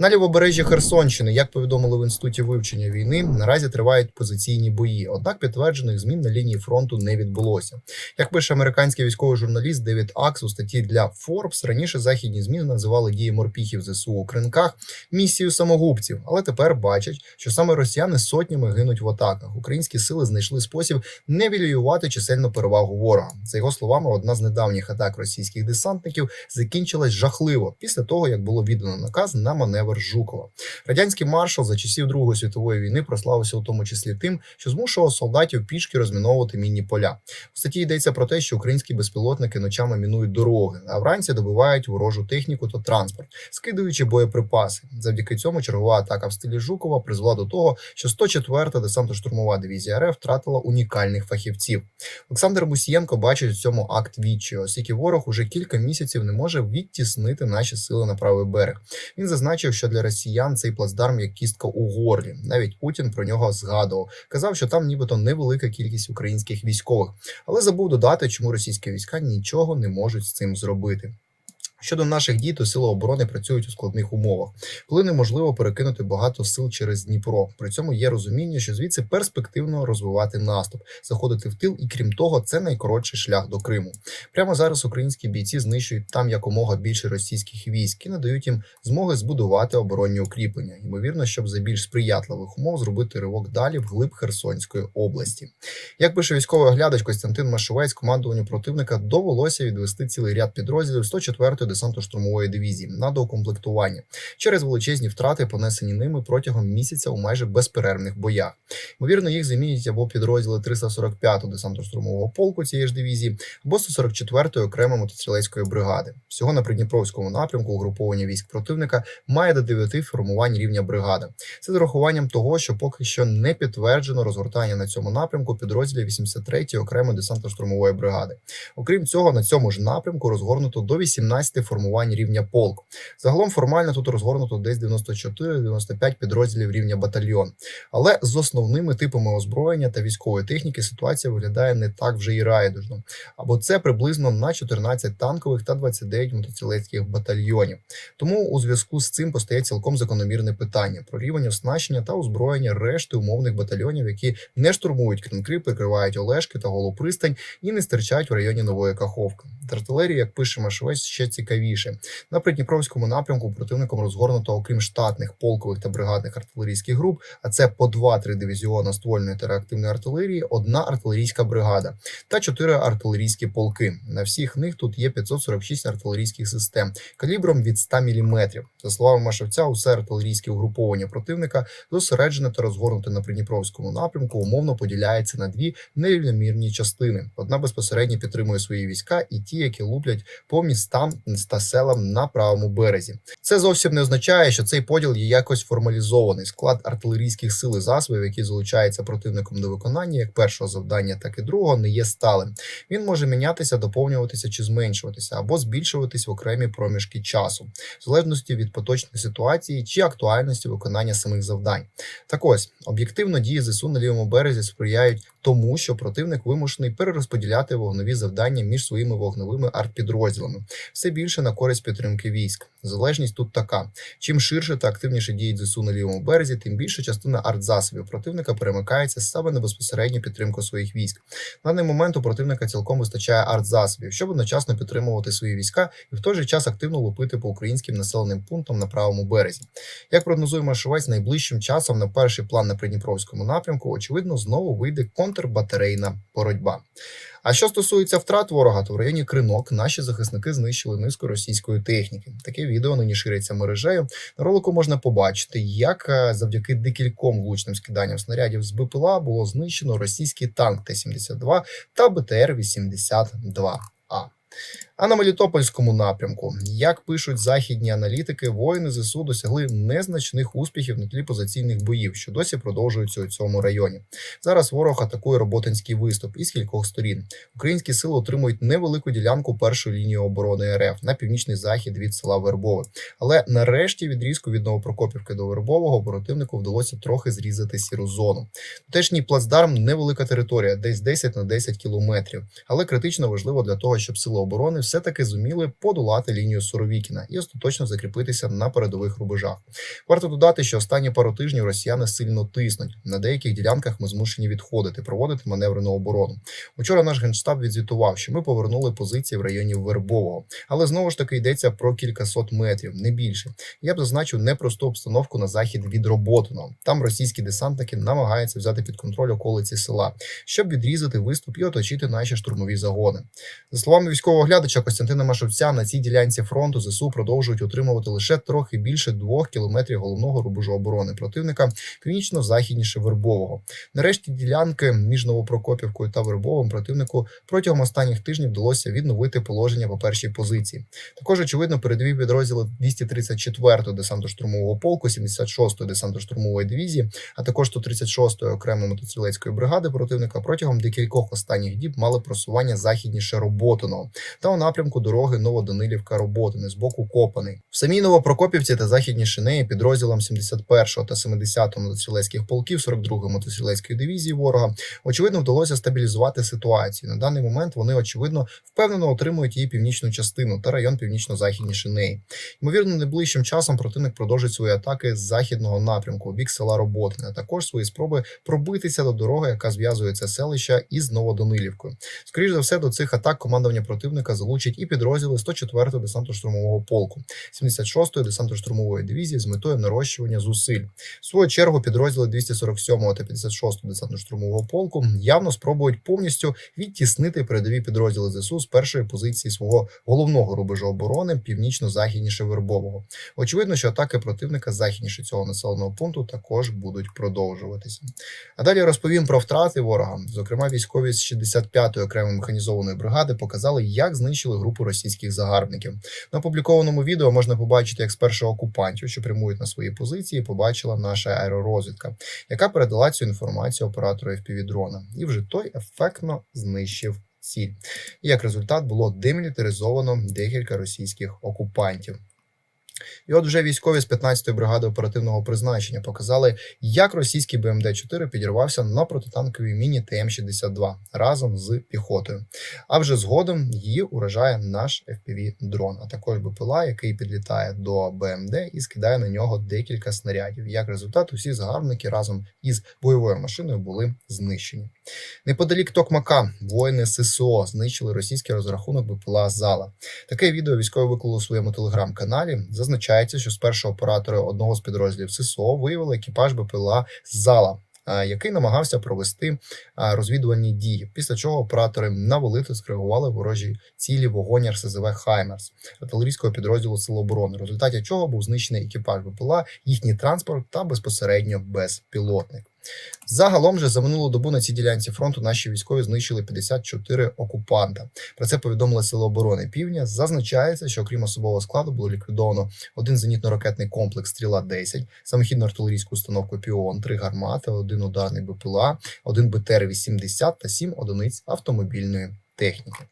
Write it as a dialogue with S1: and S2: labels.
S1: На лівобережжі Херсонщини, як повідомили в інституті вивчення війни, наразі тривають позиційні бої. Однак підтверджених змін на лінії фронту не відбулося. Як пише американський військовий журналіст Девід Акс у статті для Forbes, раніше західні змі називали дії морпіхів ЗСУ у кринках місією самогубців, але тепер бачать, що саме росіяни сотнями гинуть в атаках. Українські сили знайшли спосіб невілювати чисельну перевагу ворога. За його словами, одна з недавніх атак російських десантників закінчилась жахливо після того, як було віддано наказ на маневр Жукова. Радянський маршал за часів Другої світової війни прославився у тому числі тим, що змушував солдатів пішки розміновувати мінні поля. У статті йдеться про те, що українські безпілотники ночами мінують дороги, а вранці добивають ворожу техніку та транспорт, скидуючи боєприпаси. Завдяки цьому чергова атака в стилі Жукова призвела до того, що 104-та десантно-штурмова дивізія РФ втратила унікальних фахівців. Олександр Бусієнко бачить у цьому акт відчаю, оскільки ворог уже кілька місяців не може відтіснити наші сили на правий берег. Він зазначив, що для росіян цей плацдарм як кістка у горлі. Навіть Путін про нього згадував. Казав, що там нібито невелика кількість українських військових, але забув додати, чому російські війська нічого не можуть з цим зробити. Щодо наших дій, то сили оборони працюють у складних умовах, коли неможливо перекинути багато сил через Дніпро. При цьому є розуміння, що звідси перспективно розвивати наступ, заходити в тил, і крім того, це найкоротший шлях до Криму. Прямо зараз українські бійці знищують там якомога більше російських військ і надають їм змоги збудувати оборонні укріплення. Ймовірно, щоб за більш сприятливих умов зробити ривок далі в глиб Херсонської області. Як пише військовий оглядач Костянтин Машовець, командуванню противника довелося відвести цілий ряд підрозділів 104-ї десантно-штурмової дивізії на доукомплектування через величезні втрати, понесені ними протягом місяця у майже безперервних боях. Ймовірно, їх замінять або підрозділи 345-го десантно-штурмового полку цієї ж дивізії, або 144-ї окремої мотострілецької бригади. Всього на Придніпровському напрямку угруповання військ противника має до 9 формувань рівня бригада. Це з урахуванням того, що поки що не підтверджено розгортання на цьому напрямку підрозділів 83-ї окремої десантно-штурмової бригади. Окрім цього, на цьому ж напрямку розгорнуто до 18 формувань рівня полк. Загалом формально тут розгорнуто десь 94-95 підрозділів рівня батальйон. Але з основними типами озброєння та військової техніки ситуація виглядає не так вже і райдужно. Або це приблизно на 14 танкових та 29 мотоцилецьких батальйонів. Тому у зв'язку з цим постає цілком закономірне питання про рівень оснащення та озброєння решти умовних батальйонів, які не штурмують кринки, прикривають Олешки та Голопристань і не стирчать в районі нової Каховки. Артилерії, як пише Машовець, ще цікавіше. На Придніпровському напрямку противником розгорнуто, окрім штатних полкових та бригадних артилерійських груп, а це по 2-3 дивізіона ствольної та реактивної артилерії, одна артилерійська бригада та чотири артилерійські полки. На всіх них тут є 546 артилерійських систем калібром від 100 мм. За словами Машевця, усе артилерійське угруповання противника зосереджене та розгорнуте на Придніпровському напрямку, умовно поділяється на дві нерівномірні частини. Одна безпосередньо підтримує свої війська, і ті, які луплять по містам та селам на правому березі. Це зовсім не означає, що цей поділ є якось формалізований. Склад артилерійських сил і засобів, які залучаються противником до виконання як першого завдання, так і другого, не є сталим. Він може мінятися, доповнюватися чи зменшуватися, або збільшуватись в окремі проміжки часу, в залежності від поточної ситуації чи актуальності виконання самих завдань. Так ось об'єктивно дії ЗСУ на лівому березі сприяють тому, що противник вимушений перерозподіляти вогнові завдання між своїми вогневими артпідрозділами все більше на користь підтримки військ. Залежність тут така: чим ширше та активніше діють ЗСУ на лівому березі, тим більша частина артзасобів противника перемикається саме на безпосередню підтримку своїх військ. На даний момент у противника цілком вистачає артзасобів, щоб одночасно підтримувати свої війська і в той же час активно лупити по українським населеним пунктам на правому березі. Як прогнозує Машовець, найближчим часом на перший план на Придніпровському напрямку, очевидно, знову вийде контрбатарейна боротьба. А що стосується втрат ворога, то в районі Кринок наші захисники знищили низку російської техніки. Таке відео нині шириться мережею. На ролику можна побачити, як е, завдяки декільком влучним скиданням снарядів з БПЛА було знищено російський танк Т-72 та БТР-82. А на Мелітопольському напрямку, як пишуть західні аналітики, воїни ЗСУ досягли незначних успіхів на тлі позиційних боїв, що досі продовжуються у цьому районі. Зараз ворог атакує роботинський виступ із кількох сторін. Українські сили отримують невелику ділянку першої лінії оборони РФ на північний захід від села Вербове. Але нарешті відрізку від Новопрокопівки до Вербового противнику вдалося трохи зрізати сіру зону. Тутешній плацдарм невелика територія, десь 10 на 10 кілометрів, але критично важливо для того, щоб сили оборони все-таки зуміли подолати лінію Суровікіна і остаточно закріпитися на передових рубежах. Варто додати, що останні пару тижнів росіяни сильно тиснуть. На деяких ділянках ми змушені відходити, проводити маневрену оборону. Учора наш генштаб відзвітував, що ми повернули позиції в районі Вербового, але знову ж таки йдеться про кількасот метрів, не більше. Я б зазначив непросту обстановку на захід від Роботиного. Там російські десантники намагаються взяти під контроль околиці села, щоб відрізати виступ і оточити наші штурмові загони. За словами військового оглядача Костянтина Машовця, на цій ділянці фронту ЗСУ продовжують утримувати лише трохи більше двох кілометрів головного рубежу оборони противника північно-західніше Вербового. Нарешті ділянки між Новопрокопівкою та Вербовим противнику протягом останніх тижнів вдалося відновити положення по першій позиції. Також очевидно передові підрозділи 234-го десантно-штурмового полку, 76-ї десантно-штурмової дивізії, а також 136-ї окремої мотострілецької бригади противника протягом декількох останніх діб мали просування західніше Роботиного та у напрямку дороги Новоданилівка Роботине з боку Копаний. В самій Новопрокопівці та західніше неї підрозділам 71-го та 70-го мотострілецьких полків 42-ї мотострілецької дивізії ворога очевидно вдалося стабілізувати ситуацію. На даний момент вони очевидно впевнено отримують її північну частину та район північно-західніше неї. Ймовірно, найближчим часом противник продовжить свої атаки з західного напрямку у бік села Роботине, а також свої спроби пробитися до дороги, яка зв'язує це селище із Новоданилівкою. Скоріше за все, до цих атак командування противника залучить і підрозділи 104-го десантно-штурмового полку, 76-ї десантно-штурмової дивізії з метою нарощування зусиль. В свою чергу підрозділи 247-го та 56-го десантно-штурмового полку явно спробують повністю відтіснити передові підрозділи ЗСУ з першої позиції свого головного рубежу оборони північно-західніше Вербового. Очевидно, що атаки противника західніше цього населеного пункту також будуть продовжуватися. А далі розповім про втрати ворога. Зокрема, військові з 65-ї окремої механізованої бригади показали, як знищили групу російських загарбників. На опублікованому відео можна побачити, як спершу окупантів, що прямують на свої позиції, побачила наша аеророзвідка, яка передала цю інформацію оператору FPV-дрона. І вже той ефектно знищив ціль. І як результат було демілітаризовано декілька російських окупантів. І от вже військові з 15-ї бригади оперативного призначення показали, як російський БМД-4 підірвався на протитанковій міні ТМ-62 разом з піхотою. А вже згодом її уражає наш FPV-дрон, а також БПЛА, який підлітає до БМД і скидає на нього декілька снарядів. Як результат, усі загарбники разом із бойовою машиною були знищені. Неподалік Токмака воїни ССО знищили російський розрахунок БПЛА Зала. Таке відео військові виклали у своєму телеграм-каналі. Зазначається, що спершу оператори одного з підрозділів ССО виявили екіпаж БПЛА Зала. Який намагався провести розвідувальні дії, після чого оператори наволити скригували ворожі цілі вогонь РСЗВ Хаймерс артилерійського підрозділу Сил оборони, в результаті чого був знищений екіпаж БПЛА, їхній транспорт та безпосередньо безпілотник. Загалом же за минулу добу на цій ділянці фронту наші військові знищили 54 окупанта. Про це повідомили Сили оборони Півдня. Зазначається, що окрім особового складу було ліквідовано один зенітно-ракетний комплекс Стріла 10 самохідну артилерійську установку Піон, три гармати, один ударний БПЛА, один БТР-80 та сім одиниць автомобільної техніки.